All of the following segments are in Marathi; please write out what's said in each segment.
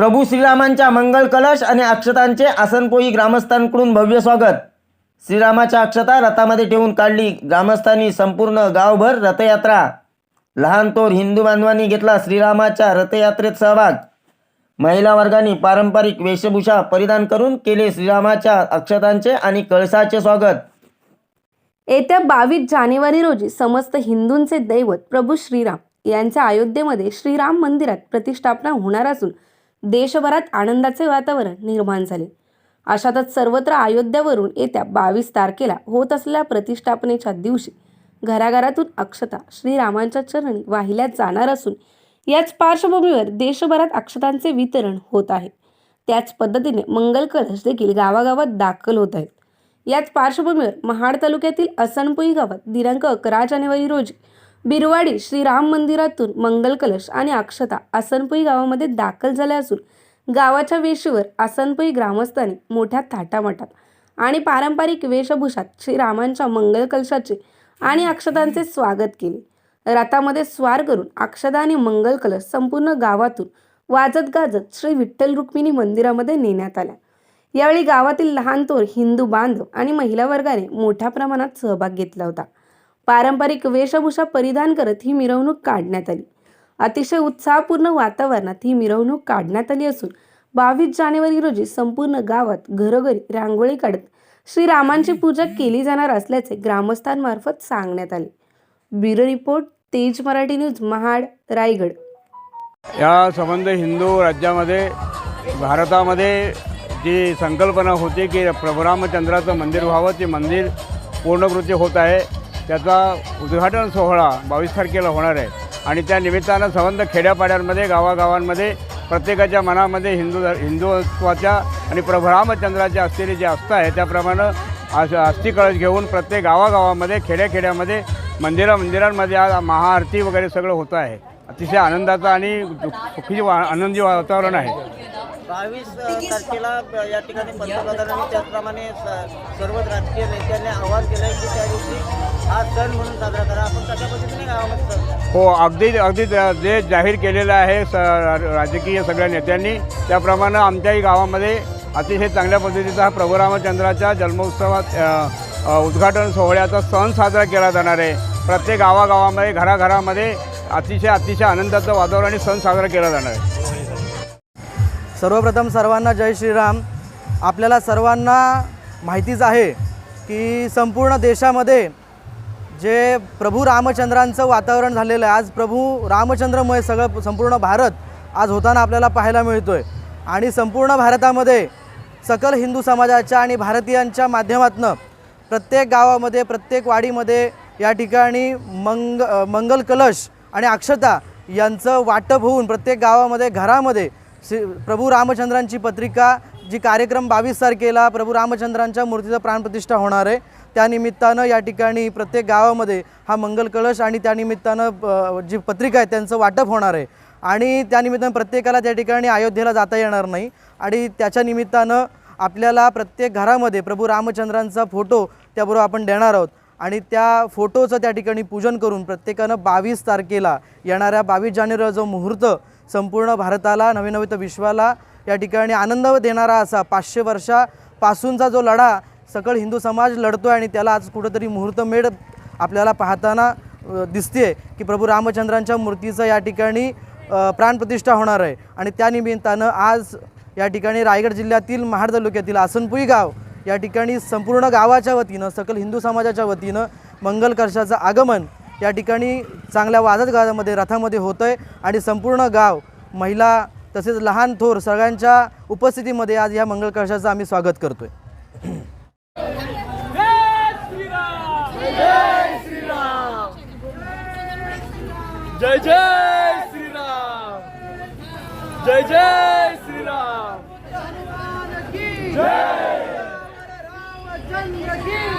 प्रभू श्रीरामांच्या मंगल कलश आणि अक्षतांचे आसनपोई ग्रामस्थांकडून भव्य स्वागत. श्रीरामाच्या अक्षता रथामध्ये ठेवून काढली. ग्रामस्थांनी संपूर्ण गावभर रथयात्रा. लहान तोर हिंदू बांधवांनी घेतला श्रीरामाच्या रथयात्रेत सहभाग. महिला वर्गाने पारंपरिक वेशभूषा परिधान करून केले श्रीरामाच्या अक्षतांचे आणि कळसाचे स्वागत. येत्या बावीस जानेवारी रोजी समस्त हिंदूंचे दैवत प्रभू श्रीराम यांच्या अयोध्येमध्ये श्रीराम मंदिरात प्रतिष्ठापना होणार असून देशभरात आनंदाचे वातावरण निर्माण झाले. अशातच सर्वत्र अयोध्यावरून येत्या बावीस तारखेला होत असलेल्या प्रतिष्ठापनेच्या दिवशी घराघरातून अक्षता श्रीरामांच्या चरणी वाहिल्या जाणार असून याच पार्श्वभूमीवर देशभरात अक्षतांचे वितरण होत आहे. त्याच पद्धतीने मंगल कलश देखील गावागावात दाखल होत आहेत. याच पार्श्वभूमीवर महाड तालुक्यातील असनपुई गावात दिनांक अकरा जानेवारी रोजी बिरवाडी श्रीराम मंदिरातून मंगल कलश आणि अक्षता आसनपुई गावामध्ये दाखल झाल्या असून गावाच्या वेशीवर आसनपुई ग्रामस्थांनी मोठ्या थाटामाटात आणि पारंपरिक वेशभूषात श्रीरामांच्या मंगल कलशाचे आणि अक्षतांचे स्वागत केले. रथामध्ये स्वार करून अक्षता आणि मंगल कलश संपूर्ण गावातून वाजत गाजत श्री विठ्ठल रुक्मिणी मंदिरामध्ये नेण्यात आल्या. यावेळी गावातील लहान तोर हिंदू बांधव आणि महिला वर्गाने मोठ्या प्रमाणात सहभाग घेतला होता. पारंपरिक वेशभूषा परिधान करत ही मिरवणूक काढण्यात आली. अतिशय उत्साहपूर्ण वातावरणात ही मिरवणूक काढण्यात आली असून बावीस जानेवारी रोजी संपूर्ण गावात घरोघरी रांगोळी काढत श्रीरामांची पूजा केली जाणार असल्याचे ग्रामस्थांमार्फत सांगण्यात आले. ब्युरो रिपोर्ट तेज मराठी न्यूज महाड रायगड. या संबंध हिंदू राज्यामध्ये भारतामध्ये जी संकल्पना होती की प्रभुरामचंद्राचं मंदिर व्हावं ते मंदिर पूर्णकृती होत आहे. त्याचा उद्घाटन सोहळा बावीस तारखेला होणार आहे. आणि त्या निमित्तानं संबंध खेड्यापाड्यांमध्ये गावागावांमध्ये प्रत्येकाच्या मनामध्ये हिंदू हिंदुत्वाच्या आणि प्रभुरामचंद्राच्या असलेली जी आस्था आहे त्याप्रमाणे आज अस्थि घेऊन प्रत्येक गावागावामध्ये खेड्याखेड्यामध्ये मंदिरा मंदिरांमध्ये आज महाआरती वगैरे सगळं होतं आहे. अतिशय आनंदाचं आणि सुखी वा आनंदी वातावरण आहे. बावीस तारखेला या ठिकाणी पंतप्रधानांनी त्याचप्रमाणे स- सर्वच राजकीय नेत्यांनी आवाहन केलं आहे की त्या दिवशी हा सण म्हणून साजरा करा. आपण कशा पद्धतीने गावामध्ये सण हो अगदी अगदी जे जाहीर केलेलं आहे स राजकीय सगळ्या नेत्यांनी त्याप्रमाणे आमच्याही गावामध्ये अतिशय चांगल्या पद्धतीचा हा प्रभू रामचंद्राच्या जन्मोत्सवात अ, अ, उद्घाटन सोहळ्याचा सण साजरा केला जाणार आहे. प्रत्येक गावागावामध्ये घराघरामध्ये अतिशय अतिशय आनंदाचं वातावरण आणि सण साजरा केला जाणार आहे. सर्वप्रथम सर्वांना जय श्रीराम. आपल्याला सर्वांना माहितीच आहे की संपूर्ण देशामध्ये जे प्रभू रामचंद्रांचं वातावरण झालेलं आहे आज प्रभू रामचंद्रमुळे सगळं संपूर्ण भारत आज होताना आपल्याला पाहायला मिळतो आहे आणि संपूर्ण भारतामध्ये सकल हिंदू समाजाच्या आणि भारतीयांच्या माध्यमातनं प्रत्येक गावामध्ये प्रत्येक वाडीमध्ये या ठिकाणी मंग मंगल कलश आणि अक्षता यांचं वाटप होऊन प्रत्येक गावामध्ये घरामध्ये श्री प्रभू रामचंद्रांची पत्रिका जी कार्यक्रम बावीस तारखेला प्रभू रामचंद्रांच्या मूर्तीचं प्राणप्रतिष्ठा होणार आहे. त्यानिमित्तानं या ठिकाणी प्रत्येक गावामध्ये हा मंगल कलश आणि त्यानिमित्तानं जी पत्रिका आहे त्यांचं वाटप होणार आहे. आणि त्यानिमित्तानं प्रत्येकाला त्या ठिकाणी अयोध्येला जाता येणार नाही. आणि त्याच्या निमित्तानं आपल्याला प्रत्येक घरामध्ये प्रभू रामचंद्रांचा फोटो त्याबरोबर आपण देणार आहोत. आणि त्या फोटोचं त्या ठिकाणी पूजन करून प्रत्येकानं बावीस तारखेला येणाऱ्या बावीस जानेवारीचा जो मुहूर्त संपूर्ण भारताला नवे नवे तर विश्वाला या ठिकाणी आनंद देणारा असा पाचशे वर्षापासूनचा जो लढा सकळ हिंदू समाज लढतो आहे आणि त्याला आज कुठंतरी मुहूर्तमेढ आपल्याला पाहताना दिसते की प्रभू रामचंद्रांच्या मूर्तीचं या ठिकाणी प्राणप्रतिष्ठा होणार आहे. आणि त्यानिमित्तानं आज या ठिकाणी रायगड जिल्ह्यातील महाड तालुक्यातील आसनपुई गाव या ठिकाणी संपूर्ण गावाच्या वतीनं सकल हिंदू समाजाच्या वतीनं मंगल कलशाचं आगमन या ठिकाणी चांगल्या वाजत गाजामध्ये रथामध्ये होतं आहे आणि संपूर्ण गाव महिला तसेच लहान थोर सगळ्यांच्या उपस्थितीमध्ये आज या मंगल कलशाचं आम्ही स्वागत करतो आहे जय जय श्रीराम! जय जय श्रीराम! जय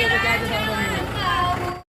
Obrigado,